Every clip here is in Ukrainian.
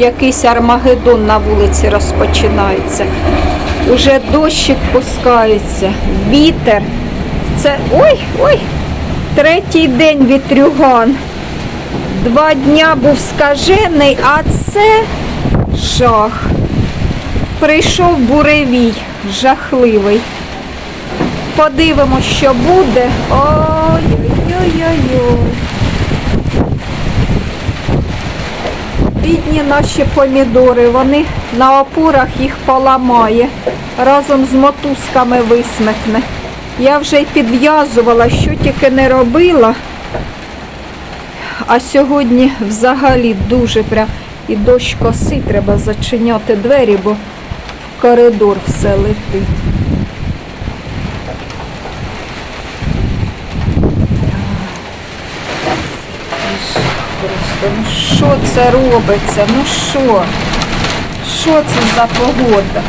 Якийсь армагеддон на вулиці розпочинається. Уже дощик пускається, вітер. Це ой, ой, третій день вітрюган. Два дня був скажений, а це жах. Прийшов буревій, жахливий. Подивимось, що буде. Ой-ой-ой-ой. Бідні наші помідори, вони на опорах їх поламає, разом з мотузками висмикне. Я вже й підв'язувала, що тільки не робила. А сьогодні взагалі дуже прям і дощ коси, треба зачиняти двері, бо в коридор все летить. Просто, ну що це робиться? Ну що? Що це за погода?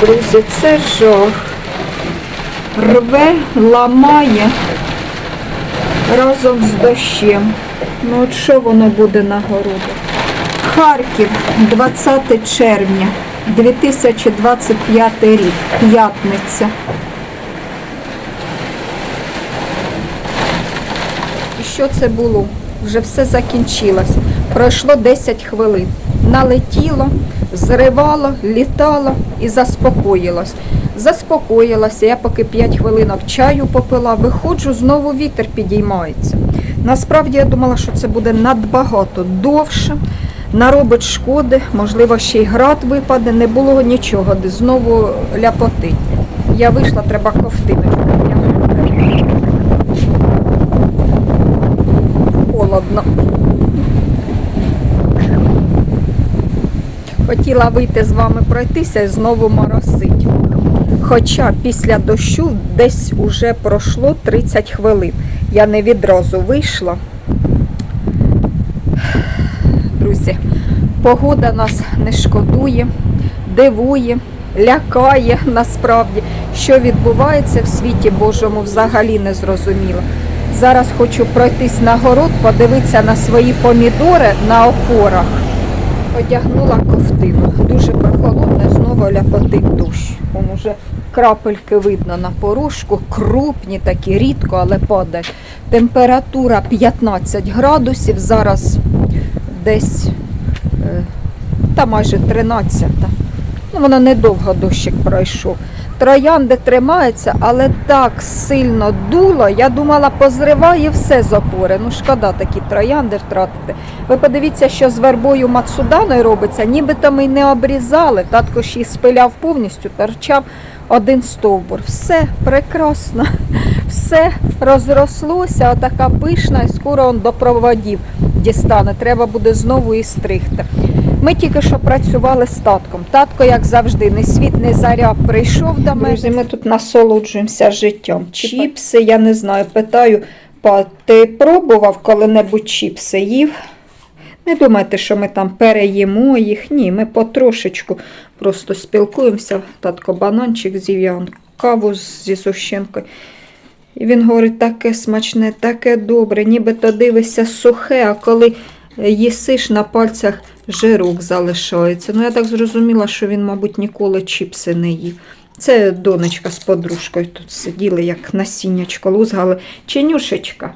Друзі, це жах. Рве, ламає разом з дощем. Ну от що воно буде на городах? Харків, 20 червня, 2025 рік, п'ятниця. Що це було? Вже все закінчилось. Пройшло 10 хвилин. Налетіло, зривало, літало і заспокоїлось. Заспокоїлася, я поки 5 хвилинок чаю попила, виходжу, знову вітер підіймається. Насправді я думала, що це буде надбагато довше, наробить шкоди, можливо, ще й град випаде, не було нічого, де знову ляпотить. Я вийшла, треба ковтиночку. Холодно. Хотіла вийти з вами пройтися і знову моросить. Хоча після дощу десь уже пройшло 30 хвилин. Я не відразу вийшла. Друзі, погода нас не шкодує, дивує, лякає насправді. Що відбувається в світі Божому взагалі не зрозуміло. Зараз хочу пройтись на город, подивитися на свої помідори на опорах. Одягнула ковтину. Дуже прохолодно, знову ляпотить дощ. Вон уже крапельки видно на порожку, крупні такі, рідко, але падає. Температура 15 градусів, зараз десь е, та майже 13. Ну, воно недовго дощик пройшов. Троянди тримаються, але так сильно дуло. Я думала, позриває все з опори. Ну, шкода такі троянди втратити. Ви подивіться, що з вербою Мацуданою робиться, нібито ми не обрізали. Татко ж її спиляв повністю, торчав один стовбур. Все прекрасно, все розрослося, отака пишна, і скоро он до проводів дістане. Треба буде знову і стригти. Ми тільки що працювали з татком. Татко, як завжди, не світ, не заря прийшов до мене. Друзі, ми тут насолоджуємося життям. Чіпси, я не знаю, питаю, па, ти пробував коли-небудь чіпси їв? Не думайте, що ми там переїмо їх. Ні, ми потрошечку просто спілкуємося. Татко бананчик з'їв, я каву зі сущенкою. І він говорить, таке смачне, таке добре, нібито дивишся сухе, а коли їсиш на пальцях жирок залишається. Ну, я так зрозуміла, що він, мабуть, ніколи чіпси не їв. Це донечка з подружкою тут сиділи, як насіннячко лузгали. Чинюшечка.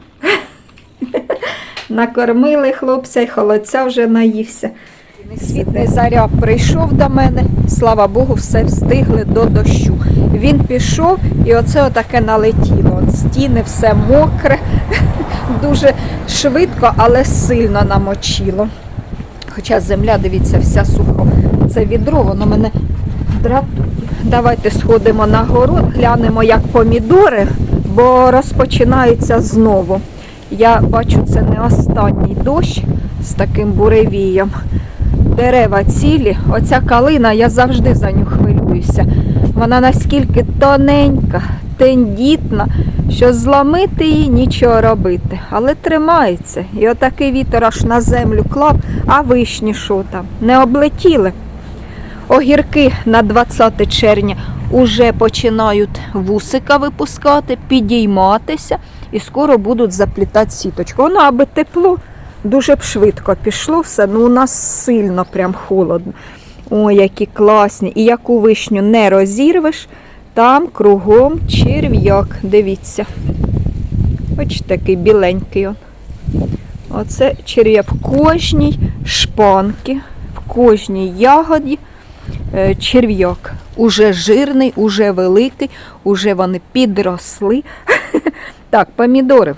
Накормили хлопця, і холодця вже наївся. Світний заря прийшов до мене, слава Богу, все встигли до дощу. Він пішов і оце отаке налетіло. От стіни все мокре, дуже швидко, але сильно намочило. Хоча земля, дивіться, вся суха. Це відро, воно мене дратує. Давайте сходимо на город, глянемо, як помідори, бо розпочинається знову. Я бачу, це не останній дощ з таким буревієм. Дерева цілі. Оця калина, я завжди за нього хвилююся. Вона наскільки тоненька, тендітна, що зламити її нічого робити. Але тримається. І отакий вітер аж на землю клав, а вишні що там? Не облетіли. Огірки на 20 червня уже починають вусика випускати, підійматися і скоро будуть заплітати сіточку. Воно аби тепло, дуже б швидко пішло все, ну у нас сильно прям холодно. Ой, які класні. І яку вишню не розірвеш, там кругом черв'як. Дивіться. Ось такий біленький. он. Оце черв'як в кожній шпанці, в кожній ягоді е, черв'як. Уже жирний, уже великий, уже вони підросли. Так, помідори.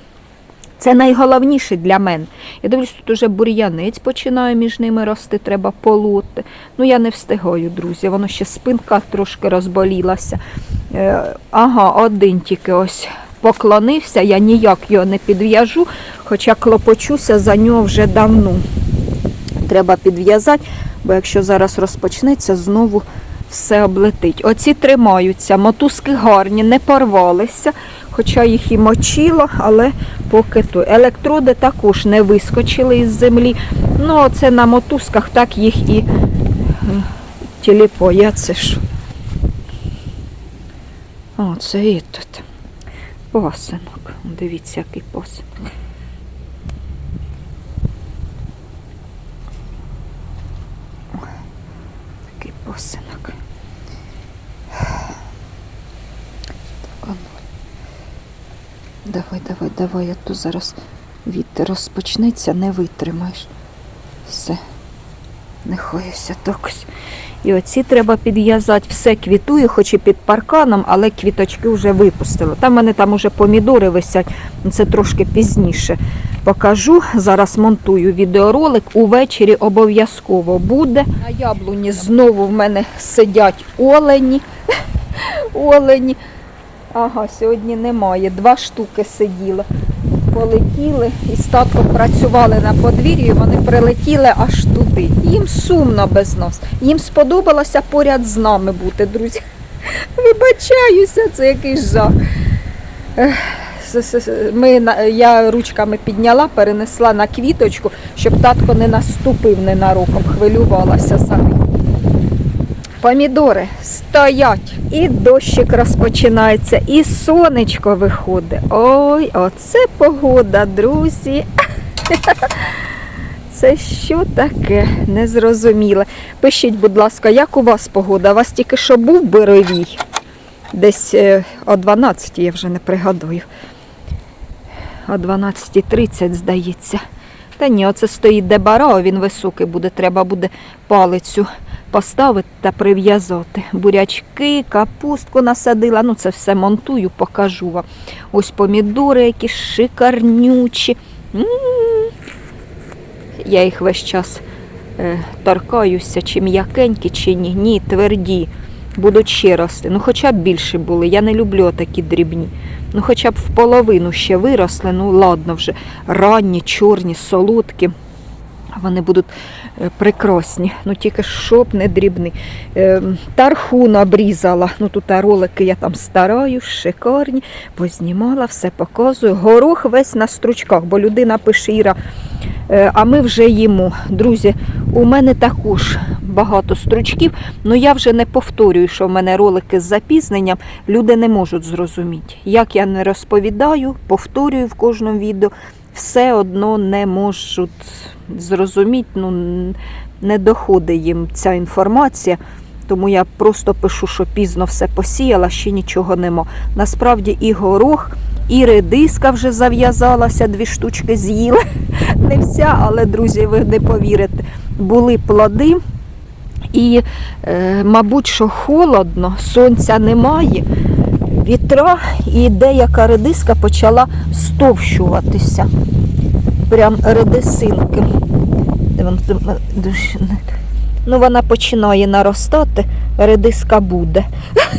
Це найголовніше для мене. Я дивлюсь, тут уже бур'янець починає між ними рости, треба полоти. Ну, я не встигаю, друзі. Воно ще спинка трошки розболілася. Е, ага, один тільки ось поклонився, я ніяк його не підв'яжу, хоча клопочуся за нього вже давно. Треба підв'язати, бо якщо зараз розпочнеться, знову все облетить. Оці тримаються, мотузки гарні, не порвалися, хоча їх і мочило, але поки то. Електроди також не вискочили із землі. Ну, оце на мотузках так їх і е, тіліпо. Я це ж. О, це і тут. Посинок. Дивіться, який посинок. Такий посинок. Так, а ну. Давай, давай, давай, а то зараз вітер розпочнеться, не витримаєш. Все. Не хоюся токось. І оці треба підв'язати. Все квітує, хоч і під парканом, але квіточки вже випустило. Там в мене там уже помідори висять, це трошки пізніше покажу. Зараз монтую відеоролик. Увечері обов'язково буде. На яблуні знову в мене сидять олені. Олені. Ага, сьогодні немає. Два штуки сиділо. Полетіли і з татком працювали на подвір'ї, вони прилетіли аж туди. Їм сумно без нас. Їм сподобалося поряд з нами бути, друзі. Вибачаюся, це якийсь жах. Ми, я ручками підняла, перенесла на квіточку, щоб татко не наступив ненароком, хвилювалася за них. Помідори стоять, і дощик розпочинається, і сонечко виходить. Ой, оце погода, друзі. Це що таке? Незрозуміле. Пишіть, будь ласка, як у вас погода? У вас тільки що був бировій? Десь е, о 12 я вже не пригадую. О 12.30, здається. Та ні, оце стоїть дебарао, він високий буде. Треба буде палицю поставити та прив'язати. Бурячки, капустку насадила. Ну, це все монтую, покажу вам. Ось помідори, які шикарнючі. М. Я їх весь час е, торкаюся, чи м'якенькі, чи ні. Ні, тверді. Будуть ще рости. Ну, хоча б більше були. Я не люблю такі дрібні. Ну, хоча б в половину ще виросли, ну ладно вже. Ранні, чорні, солодкі. Вони будуть е, прекрасні. Ну тільки щоб не дрібні. Е, Тархун обрізала. Ну тут ролики я там стараю, шикарні. Познімала, все показую. Горох весь на стручках, бо людина пише Іра. е, А ми вже їмо. Друзі, у мене також багато стручків, але я вже не повторюю, що в мене ролики з запізненням. Люди не можуть зрозуміти. Як я не розповідаю, повторюю в кожному відео, все одно не можуть зрозуміти, ну не доходить їм ця інформація. Тому я просто пишу, що пізно все посіяла, ще нічого нема. Насправді і горох, і редиска вже зав'язалася, дві штучки з'їли. Не вся, але, друзі, ви не повірите, були плоди. І, е, мабуть, що холодно, сонця немає, вітра, і деяка редиска почала стовщуватися. Прям редисинки. Ну, вона починає наростати, редиска буде.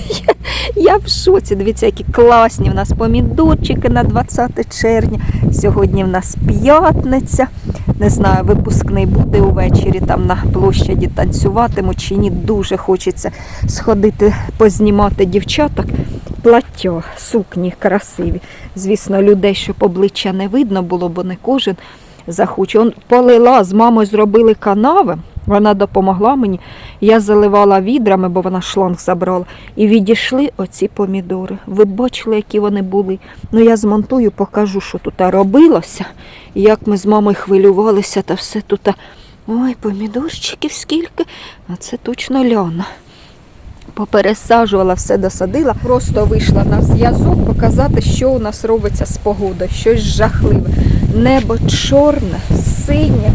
Я, я в шоці. Дивіться, які класні в нас помідорчики на 20 червня. Сьогодні в нас п'ятниця. Не знаю, випускний буде увечері там на площаді танцюватиму чи ні. Дуже хочеться сходити, познімати дівчаток. Плаття, сукні красиві. Звісно, людей, щоб обличчя не видно було, бо не кожен захоче. Он полила з мамою зробили канави. Вона допомогла мені. Я заливала відрами, бо вона шланг забрала. І відійшли оці помідори. Ви бачили, які вони були. Ну я змонтую, покажу, що тут робилося. Як ми з мамою хвилювалися та все тут. Ой, помідорчиків скільки. А це точно ляна. Попересаджувала, все досадила. Просто вийшла на зв'язок показати, що у нас робиться з погодою. Щось жахливе. Небо чорне, синє.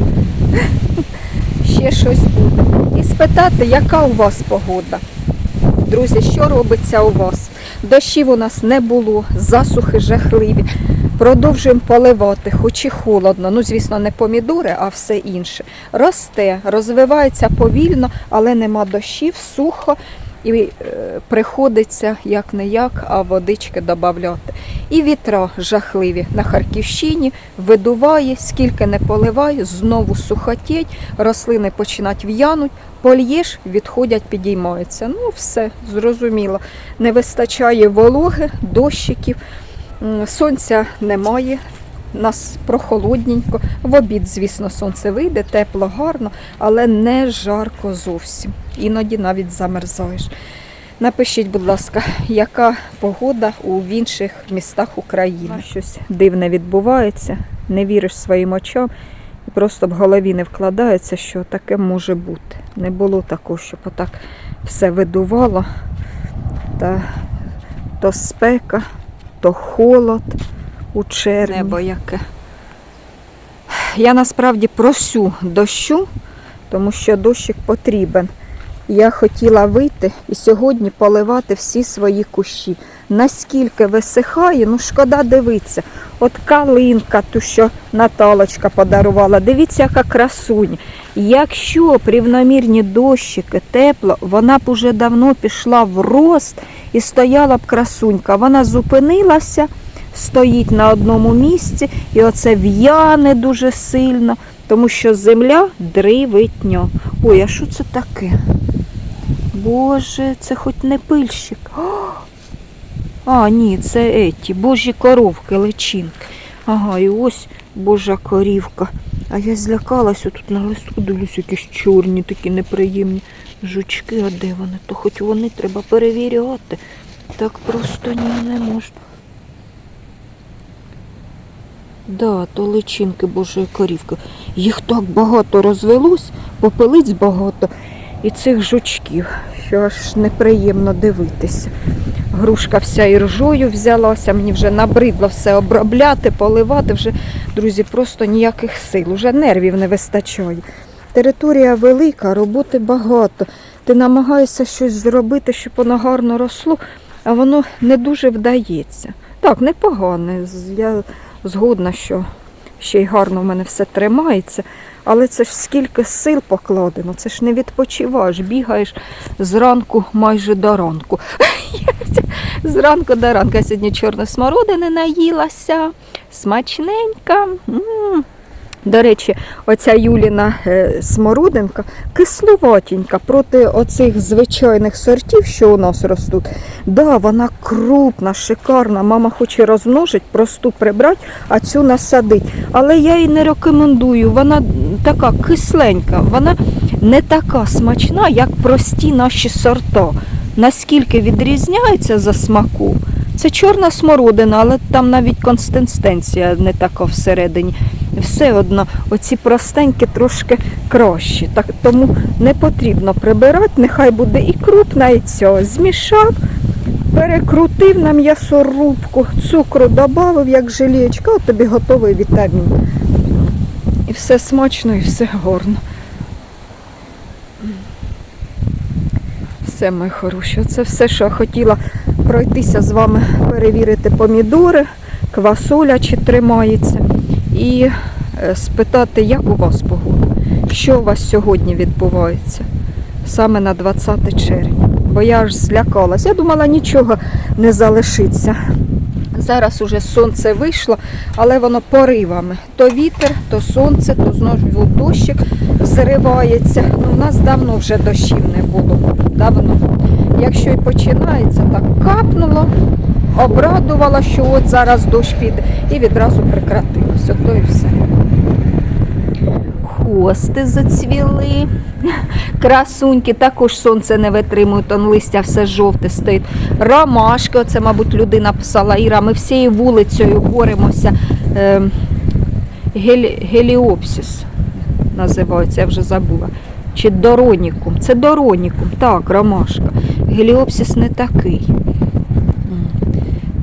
Ще щось буде. І спитати, яка у вас погода. Друзі, що робиться у вас? Дощів у нас не було, засухи жахливі. Продовжуємо поливати, хоч і холодно. Ну, звісно, не помідори, а все інше. Росте, розвивається повільно, але нема дощів, сухо. І е, приходиться як не як, а водички додати. І вітра жахливі на Харківщині видуває, скільки не поливає, знову сухотіть, рослини починають в'януть, польєш, відходять, підіймаються. Ну, все, зрозуміло. Не вистачає вологи, дощиків, сонця немає. Нас прохолодненько. В обід, звісно, сонце вийде, тепло, гарно, але не жарко зовсім. Іноді навіть замерзаєш. Напишіть, будь ласка, яка погода у інших містах України? Щось дивне відбувається, не віриш своїм очам, і просто в голові не вкладається, що таке може бути. Не було такого, щоб отак все видувало. Та то спека, то холод у червні. Небо яке. Я насправді просю дощу, тому що дощик потрібен. Я хотіла вийти і сьогодні поливати всі свої кущі. Наскільки висихає, ну шкода дивитися. От калинка, ту, що Наталочка подарувала, дивіться, яка красуня. Якщо рівномірні дощики, тепло, вона б уже давно пішла в рост і стояла б красунька. Вона зупинилася, стоїть на одному місці, і оце в'яне дуже сильно, тому що земля древитня. Ой, а що це таке? Боже, це хоч не пильщик. А, ні, це еті, божі коровки, личинки. Ага, і ось божа корівка. А я злякалася тут на листку, дивлюсь, якісь чорні, такі неприємні жучки, а де вони? То хоч вони треба перевіряти. Так просто ні, не можна. Да, то личинки божої корівки. Їх так багато розвелось, попелиць багато і цих жучків, що аж неприємно дивитися. Грушка вся і ржою взялася, мені вже набридло все обробляти, поливати. Вже, друзі, просто ніяких сил, вже нервів не вистачає. Територія велика, роботи багато. Ти намагаєшся щось зробити, щоб воно гарно росло, а воно не дуже вдається. Так, непогане. Я згодна, що ще й гарно в мене все тримається. Але це ж скільки сил покладено, це ж не відпочиваєш, бігаєш зранку майже до ранку. Зранку до ранку. Я сьогодні чорної смородини наїлася, смачненька. М. До речі, оця Юліна е, смородинка кисловатенька проти оцих звичайних сортів, що у нас ростуть. Да, вона крупна, шикарна. Мама хоче розмножити, просту прибрати, а цю насадить. Але я їй не рекомендую. Вона така кисленька, вона не така смачна, як прості наші сорта. Наскільки відрізняється за смаку? Це чорна смородина, але там навіть консистенція не така всередині. Все одно оці простенькі трошки кращі. Так, тому не потрібно прибирати, нехай буде і крупна, і цього. Змішав, перекрутив на м'ясорубку, цукру додав, як желечка, от тобі готовий вітамін. І все смачно, і все гарно. Все, мої хороші, це все, що я хотіла пройтися з вами, перевірити помідори, квасоля чи тримається. І е, спитати, як у вас погода, що у вас сьогодні відбувається, саме на 20 червня. Бо я аж злякалась. Я думала, нічого не залишиться. Зараз уже сонце вийшло, але воно поривами. То вітер, то сонце, то знову дощик зривається. Ну, у нас давно вже дощів не було. Давно. Якщо і починається, так капнуло, обрадувала, що от зараз дощ піде, і відразу прекратилося. То і все. Ланкости зацвіли. Красуньки, також сонце не витримує, он листя все жовте стоїть. Ромашки, оце, мабуть, людина писала Іра, ми всією вулицею боремося. Е, гелі, геліопсис називається, я вже забула. Чи доронікум. Це доронікум, так, ромашка. Геліопсис не такий.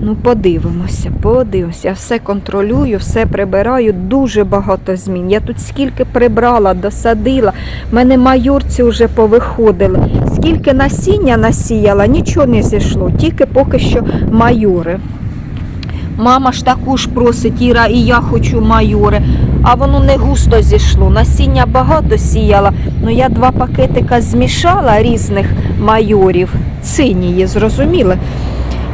Ну, подивимося, подивимося. Я все контролюю, все прибираю, дуже багато змін. Я тут скільки прибрала, досадила. В мене майорці вже повиходили. Скільки насіння насіяла, нічого не зійшло, тільки поки що майори. Мама ж також просить, Іра, і я хочу майори. А воно не густо зійшло. Насіння багато сіяла. Ну я два пакетика змішала різних майорів. Цинії, зрозуміли?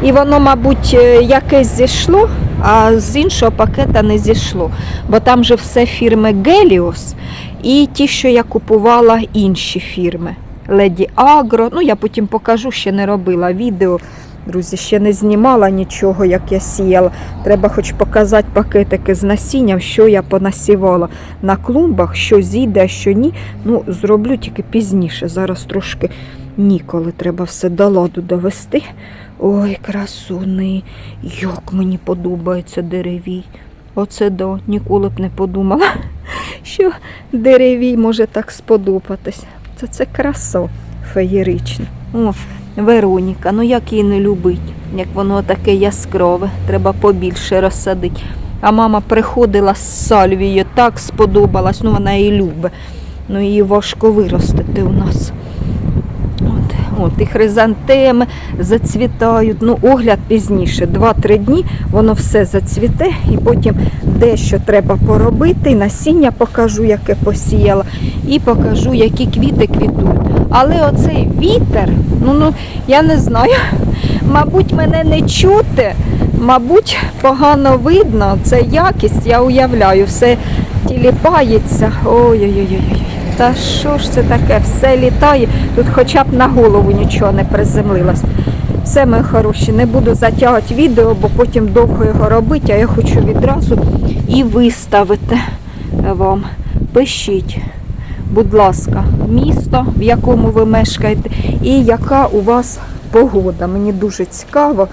І воно, мабуть, е, якесь зійшло, а з іншого пакета не зійшло. Бо там же все фірми Геліос і ті, що я купувала інші фірми. Леді Агро. Ну, я потім покажу, ще не робила відео. Друзі, ще не знімала нічого, як я сіяла. Треба хоч показати пакетики з насінням, що я понасівала на клумбах, що зійде, що ні. Ну, зроблю тільки пізніше. Зараз трошки ніколи треба все до ладу довести. Ой, красуни, як мені подобається деревій. Оце до ніколи б не подумала, що деревій може так сподобатись. Це це краса феєрична. О, Вероніка, ну як її не любить, як воно таке яскраве, треба побільше розсадити. А мама приходила з сальвією, так сподобалась, ну вона її любить. Ну її важко виростити у нас. От, і хризантеми зацвітають. Ну, огляд пізніше, 2-3 дні воно все зацвіте, і потім дещо треба поробити. Насіння покажу, яке посіяла, і покажу, які квіти квітують. Але оцей вітер, ну, ну я не знаю, мабуть, мене не чути, мабуть, погано видно. Це якість, я уявляю, все тіліпається. Ой-ой-ой. Та що ж це таке? Все літає. Тут хоча б на голову нічого не приземлилось. Все, мої хороші, не буду затягувати відео, бо потім довго його робити, а я хочу відразу і виставити вам. Пишіть, будь ласка, місто, в якому ви мешкаєте, і яка у вас погода. Мені дуже цікаво,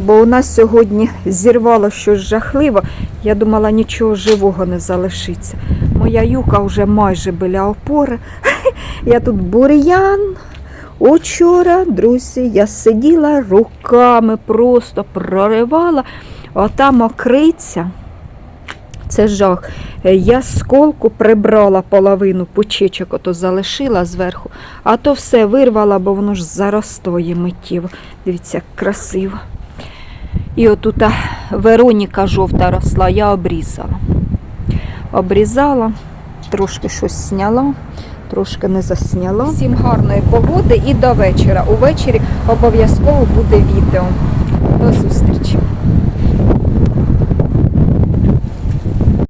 бо у нас сьогодні зірвало щось жахливе. Я думала, нічого живого не залишиться. Моя юка вже майже біля опори. Я тут бур'ян. Учора, друзі, я сиділа руками, просто проривала. Ота мокриця. Це жах. Я з колку прибрала половину пучечок, ото залишила зверху, а то все вирвала, бо воно ж заростає миттєво. Дивіться, як красиво. І отут Вероніка жовта росла, я обрізала. Обрізала, трошки щось зняла, трошки не засняла. Всім гарної погоди і до вечора. Увечері обов'язково буде відео. До зустрічі!